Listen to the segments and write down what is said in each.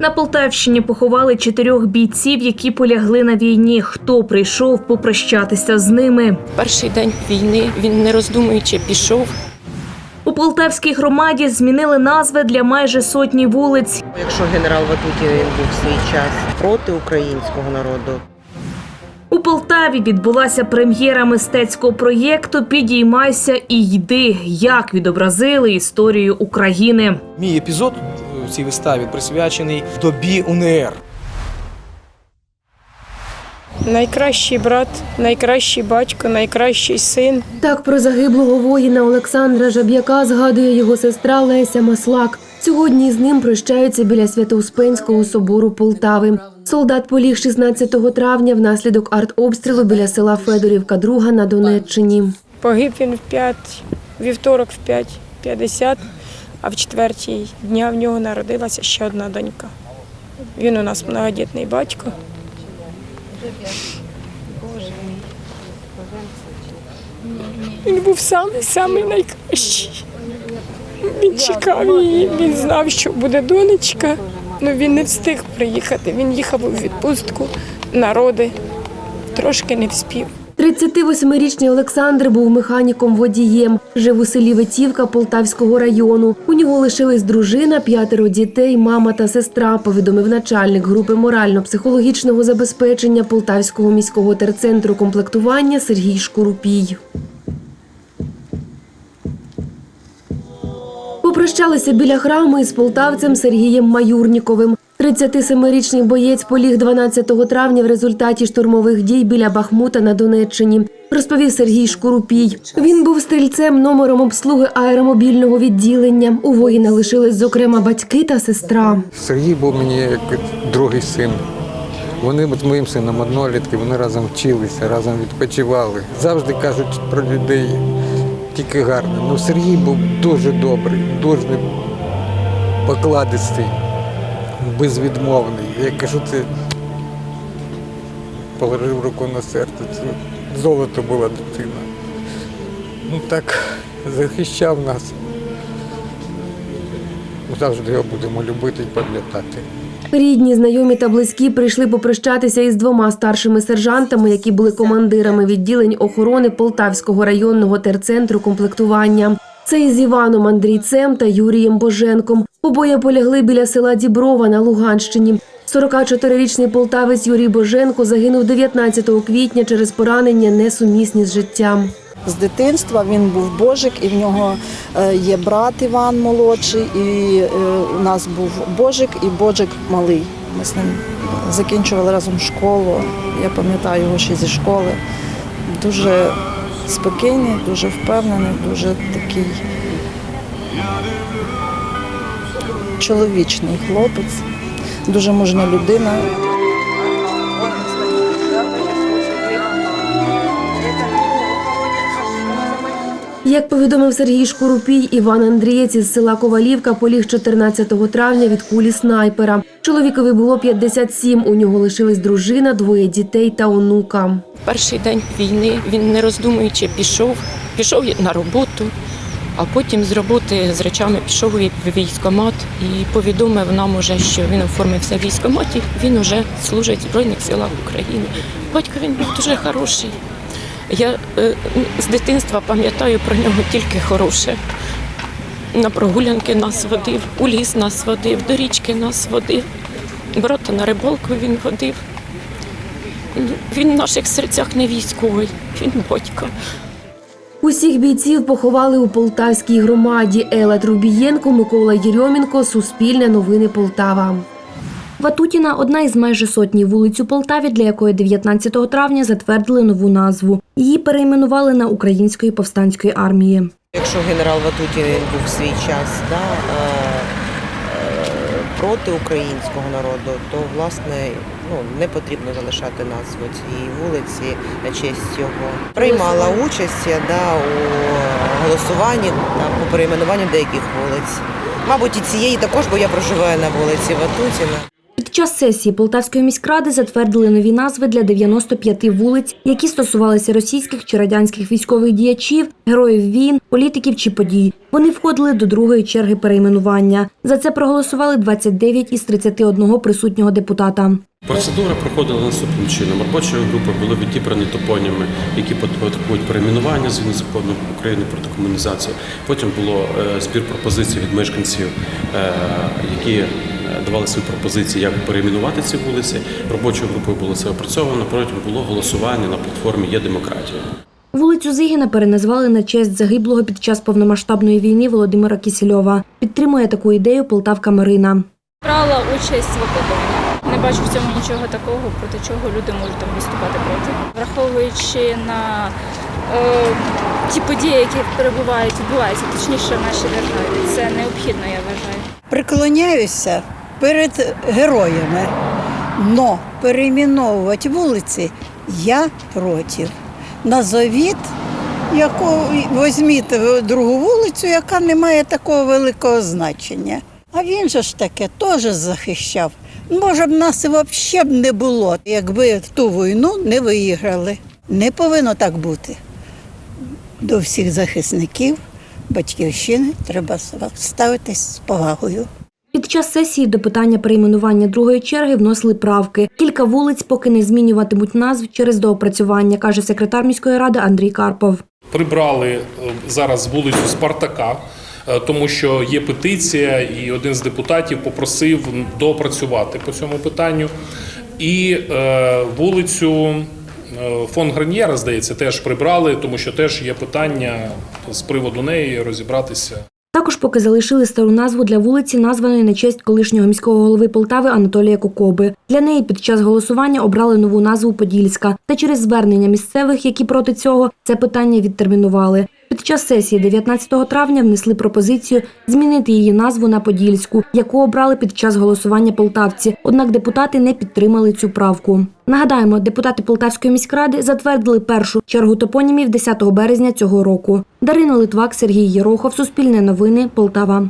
На Полтавщині поховали чотирьох бійців, які полягли на війні. Хто прийшов попрощатися з ними? Перший день війни він не роздумуючи пішов. У полтавській громаді змінили назви для майже сотні вулиць. Якщо генерал Ватутін він був в свій час проти українського народу, У Полтаві відбулася прем'єра мистецького проєкту Підіймайся і йди, як відобразили історію України. Мій епізод в цій виставі присвячений добі УНР. Найкращий брат, найкращий батько, найкращий син. Так про загиблого воїна Олександра Жаб'яка згадує його сестра Леся Маслак. Сьогодні з ним прощаються біля Свято-Успенського собору Полтави. Солдат поліг 16 травня внаслідок артобстрілу біля села Федорівка Друга на Донеччині. Погиб він в 5, вівторок в 5.50, а в четвертій дня в нього народилася ще одна донька. Він у нас многодітний батько. Він був самий, самий найкращий. Він чекав її, він знав, що буде донечка. Ну він не встиг приїхати. Він їхав у відпустку народи, трошки не вспів. 38-річний Олександр був механіком водієм. Жив у селі Ветівка Полтавського району. У нього лишились дружина, п'ятеро дітей, мама та сестра. Повідомив начальник групи морально-психологічного забезпечення Полтавського міського терцентру комплектування Сергій Шкурупій. Попрощалися біля храму із полтавцем Сергієм Маюрніковим. 37-річний боєць поліг 12 травня в результаті штурмових дій біля Бахмута на Донеччині. Розповів Сергій Шкурупій. Він був стрільцем номером обслуги аеромобільного відділення. У воїна лишились, зокрема, батьки та сестра. Сергій був мені як другий син. Вони з моїм сином однолітки, вони разом вчилися, разом відпочивали. Завжди кажуть про людей тільки гарно. Ну, Сергій був дуже добрий, дуже покладистий, безвідмовний. Я кажу, це положив руку на серце. Це золото була дитина. Ну так захищав нас. Завжди його будемо любити і пам'ятати. Рідні, знайомі та близькі прийшли попрощатися із двома старшими сержантами, які були командирами відділень охорони Полтавського районного терцентру комплектування. Це із Іваном Андрійцем та Юрієм Боженком. Обоє полягли біля села Діброва на Луганщині. 44-річний полтавець Юрій Боженко загинув 19 квітня через поранення, несумісні з життям. З дитинства він був божик, і в нього е, є брат Іван молодший, і е, у нас був божик і божик малий. Ми з ним закінчували разом школу. Я пам'ятаю його ще зі школи. Дуже спокійний, дуже впевнений, дуже такий чоловічний хлопець, дуже мужня людина. Як повідомив Сергій Шкурупій, Іван Андрієць із села Ковалівка поліг 14 травня від кулі снайпера. Чоловікові було 57, у нього лишились дружина, двоє дітей та онука. Перший день війни він не роздумуючи пішов, пішов на роботу, а потім з роботи з речами пішов в військкомат і повідомив нам уже, що він оформився в військкоматі. Він уже служить в Збройних силах України. Батько він був дуже хороший. Я е, з дитинства пам'ятаю про нього тільки хороше. На прогулянки нас водив, у ліс нас водив, до річки нас водив. Брата на рибалку він водив. Він в наших серцях не військовий, він батько. Усіх бійців поховали у Полтавській громаді. Елла Трубієнко, Микола Єрьомінко, Суспільне новини Полтава. Ватутіна одна із майже сотні вулиць у Полтаві, для якої 19 травня затвердили нову назву. Її перейменували на Української повстанської армії. якщо генерал Ватутін був в свій час да, е, е, проти українського народу, то власне ну, не потрібно залишати назву цієї вулиці на честь його. Приймала участь да, у голосуванні да, по перейменуванню деяких вулиць. Мабуть, і цієї також, бо я проживаю на вулиці Ватутіна. Під час сесії Полтавської міськради затвердили нові назви для 95 вулиць, які стосувалися російських чи радянських військових діячів, героїв війн, політиків чи подій. Вони входили до другої черги перейменування. За це проголосували 29 із 31 присутнього депутата. Процедура проходила наступним чином. Робочою групою були відібрані топоніми, які потребують перейменування згідно закону України про декомунізацію. Потім було е, збір пропозицій від мешканців, е, які е, давали свої пропозиції, як перейменувати ці вулиці. Робочою групою було це опрацьовано. Потім було голосування на платформі Є демократія. Вулицю Зигіна переназвали на честь загиблого під час повномасштабної війни Володимира Кісільова. Підтримує таку ідею Полтавка Марина. Брала участь в окупуванні. Не бачу в цьому нічого такого, проти чого люди можуть там виступати проти. Враховуючи на е, ті події, які перебувають, відбуваються, точніше в нашій державі. Це необхідно, я вважаю. Приклоняюся перед героями, но перейменовувати вулиці я проти. Назовіть, яку візьміть другу вулицю, яка не має такого великого значення. А він же ж таке теж захищав. Може б нас і взагалі б не було, якби ту війну не виіграли. Не повинно так бути. До всіх захисників батьківщини треба ставитись з повагою. Під час сесії до питання перейменування другої черги вносили правки. Кілька вулиць поки не змінюватимуть назв через доопрацювання, каже секретар міської ради Андрій Карпов. прибрали е, зараз вулицю Спартака, тому що є петиція, і один з депутатів попросив допрацювати по цьому питанню. І е, вулицю е, фон Граньєра, здається, теж прибрали, тому що теж є питання з приводу неї розібратися. Також поки залишили стару назву для вулиці, названої на честь колишнього міського голови Полтави Анатолія Кокоби. Для неї під час голосування обрали нову назву Подільська. Та через звернення місцевих, які проти цього, це питання відтермінували. Під час сесії 19 травня внесли пропозицію змінити її назву на Подільську, яку обрали під час голосування полтавці. Однак депутати не підтримали цю правку. Нагадаємо, депутати Полтавської міськради затвердили першу чергу топонімів 10 березня цього року. Дарина Литвак, Сергій Єрохов, Суспільне новини, Полтава.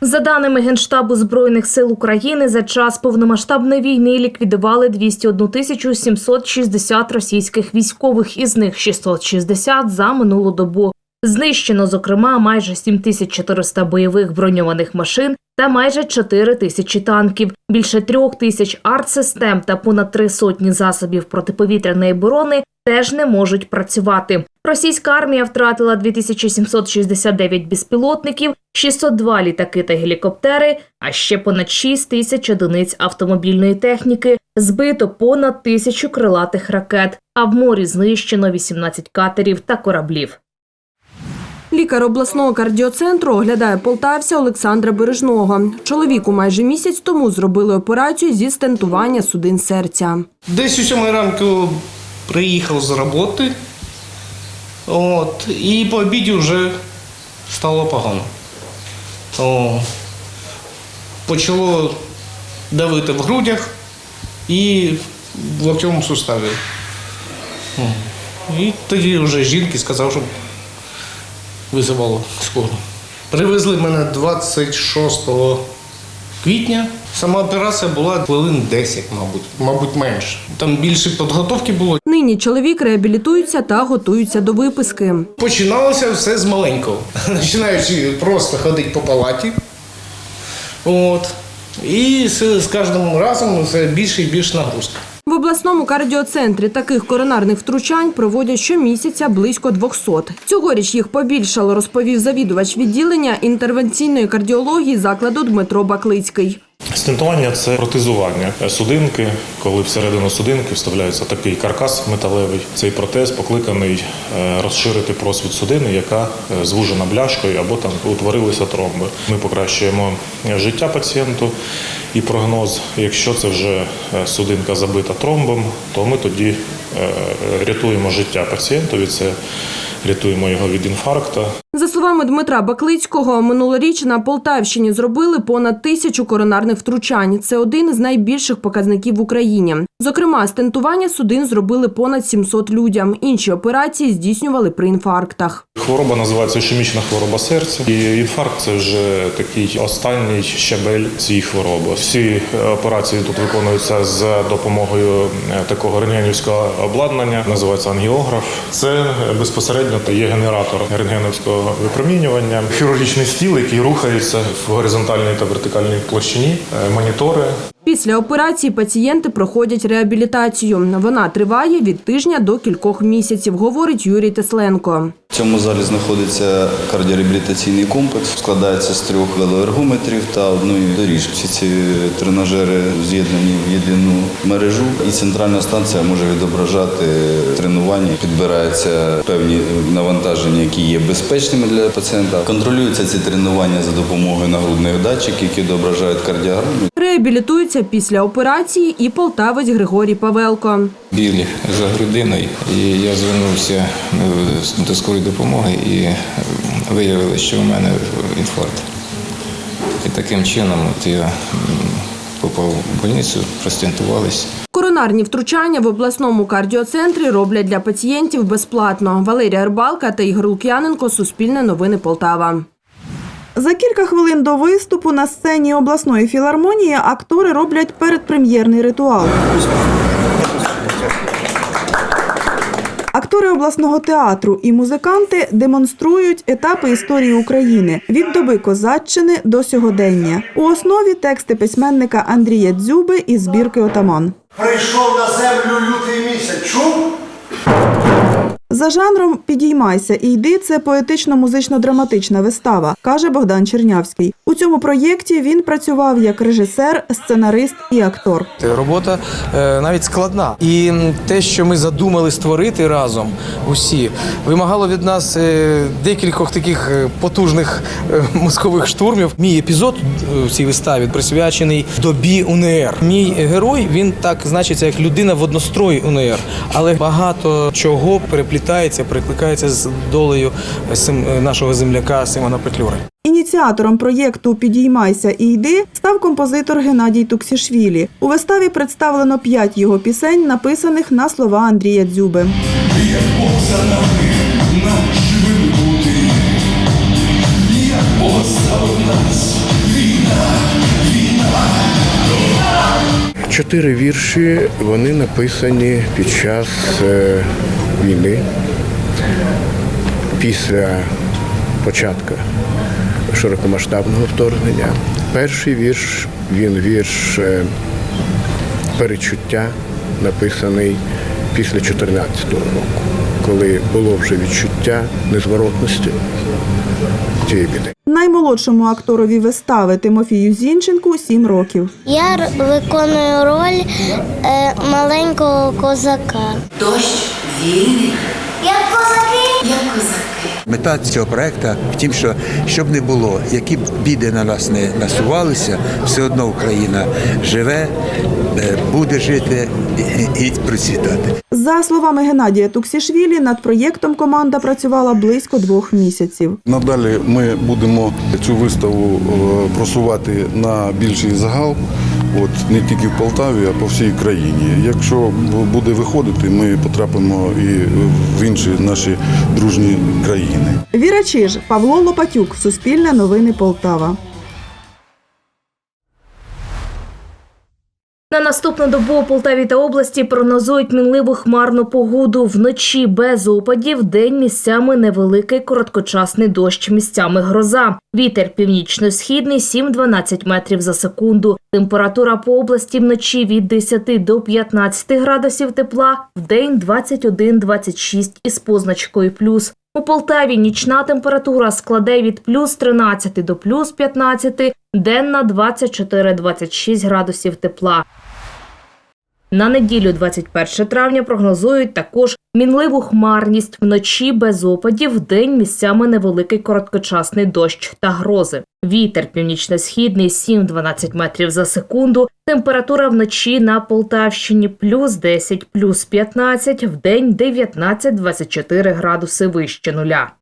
За даними Генштабу Збройних сил України, за час повномасштабної війни ліквідували 201 тисячу 760 російських військових, із них 660 за минулу добу. Знищено, зокрема, майже 7400 бойових броньованих машин та майже 4 тисячі танків, більше трьох тисяч артсистем та понад три сотні засобів протиповітряної оборони теж не можуть працювати. Російська армія втратила 2769 безпілотників, 602 літаки та гелікоптери, а ще понад 6 тисяч одиниць автомобільної техніки, збито понад тисячу крилатих ракет, а в морі знищено 18 катерів та кораблів. Лікар обласного кардіоцентру оглядає полтавця Олександра Бережного. Чоловіку майже місяць тому зробили операцію зі стентування судин серця. Десь у сьомій ранку приїхав з роботи. От, і по обіді вже стало погано. О, почало давити в грудях і в локтьовому суставі. О, І тоді вже жінки сказав, що визивало скоро. Привезли мене 26 квітня. Сама операція була хвилин 10, мабуть, мабуть, менше. Там більше підготовки було. Нині чоловік реабілітується та готується до виписки. Починалося все з маленького. Починаючи просто ходити по палаті. От. І з, з кожним разом все більше і більше нагрузка. В обласному кардіоцентрі таких коронарних втручань проводять щомісяця близько 200. Цьогоріч їх побільшало, розповів завідувач відділення інтервенційної кардіології закладу Дмитро Баклицький. Стентування це протезування судинки, коли всередину судинки вставляється такий каркас металевий. Цей протез покликаний е, розширити просвіт судини, яка е, звужена бляшкою або там утворилися тромби. Ми покращуємо життя пацієнту і прогноз. Якщо це вже е, судинка забита тромбом, то ми тоді е, рятуємо життя пацієнтові. Це рятуємо його від інфаркту. За словами Дмитра Баклицького, минулоріч на Полтавщині зробили понад тисячу коронарних втручань. Це один із найбільших показників в Україні. Зокрема, стентування судин зробили понад 700 людям. Інші операції здійснювали при інфарктах. Хвороба називається ішемічна хвороба серця. І інфаркт це вже такий останній щабель цієї хвороби. Всі е, операції тут виконуються за допомогою е, такого рентгенівського обладнання, називається ангіограф. Це е, безпосередньо є генератор рентгеновського випромінювання. Хірургічний стіл, який рухається в горизонтальній та вертикальній площині, е, монітори. Після операції пацієнти проходять реабілітацію. Вона триває від тижня до кількох місяців, говорить Юрій Тесленко. В цьому залі знаходиться кардіореабілітаційний комплекс, складається з трьох велоергометрів та одної доріжки. Всі ці тренажери з'єднані в єдину мережу, і центральна станція може відображати тренування. Підбираються певні навантаження, які є безпечними для пацієнта. Контролюються ці тренування за допомогою нагрудних датчиків, які відображають кардіограму. Реабілітується після операції і полтавець Григорій Павелко. білі за грудиною, і я звернувся е, до скорої допомоги і е, виявили, що у мене інфаркт. І таким чином от я попав в больницю, простентувались. Коронарні втручання в обласному кардіоцентрі роблять для пацієнтів безплатно. Валерія Рибалка та Ігор Лук'яненко. Суспільне новини Полтава. За кілька хвилин до виступу на сцені обласної філармонії актори роблять передпрем'єрний ритуал. Актори обласного театру і музиканти демонструють етапи історії України від доби козаччини до сьогодення. У основі тексти письменника Андрія Дзюби із збірки Отаман. Прийшов на землю лютий місяць. Чув? За жанром Підіймайся і йди це поетично-музично-драматична вистава, каже Богдан Чернявський. У цьому проєкті він працював як режисер, сценарист і актор. Робота е, навіть складна. І те, що ми задумали створити разом усі, вимагало від нас е, декількох таких е, потужних е, мозкових штурмів. Мій епізод е, в цій виставі присвячений добі УНР. Мій герой він так значиться як людина в однострої УНР, але багато чого переплітається, прикликається з долею е, е, нашого земляка Симона Петлюри. Ініціатором проєкту Підіймайся і йди став композитор Геннадій Туксішвілі. У виставі представлено п'ять його пісень, написаних на слова Андрія Дзюби. Чотири вірші вони написані під час е, війни, після початку широкомасштабного вторгнення. Перший вірш він вірш е, перечуття, написаний після 2014 року, коли було вже відчуття незворотності цієї біди. Наймолодшому акторові вистави Тимофію Зінченку сім років. Я виконую роль е, маленького козака. Дощ вільний, Як козаки? як козаки. Мета цього проекту в тім, що щоб не було, які б біди на нас не насувалися, все одно Україна живе, е, буде жити і, процвітати. За словами Геннадія Туксішвілі, над проєктом команда працювала близько двох місяців. Надалі ми будемо цю виставу е, просувати на більший загал, от не тільки в Полтаві, а по всій країні. Якщо буде виходити, ми потрапимо і в інші наші дружні країни. Віра Чиж, Павло Лопатюк, Суспільне новини Полтава. На наступну добу у Полтаві та області прогнозують мінливу хмарну погоду. Вночі без опадів, день місцями невеликий короткочасний дощ, місцями гроза. Вітер північно-східний 7-12 метрів за секунду. Температура по області вночі від 10 до 15 градусів тепла, вдень 21-26 із позначкою плюс. У Полтаві нічна температура складе від плюс 13 до плюс 15, денна 24-26 градусів тепла. На неділю 21 травня прогнозують також мінливу хмарність вночі без опадів, вдень місцями невеликий короткочасний дощ та грози. Вітер північно-східний 7-12 метрів за секунду. Температура вночі на Полтавщині плюс 10, плюс 15, вдень 19-24 градуси вище нуля.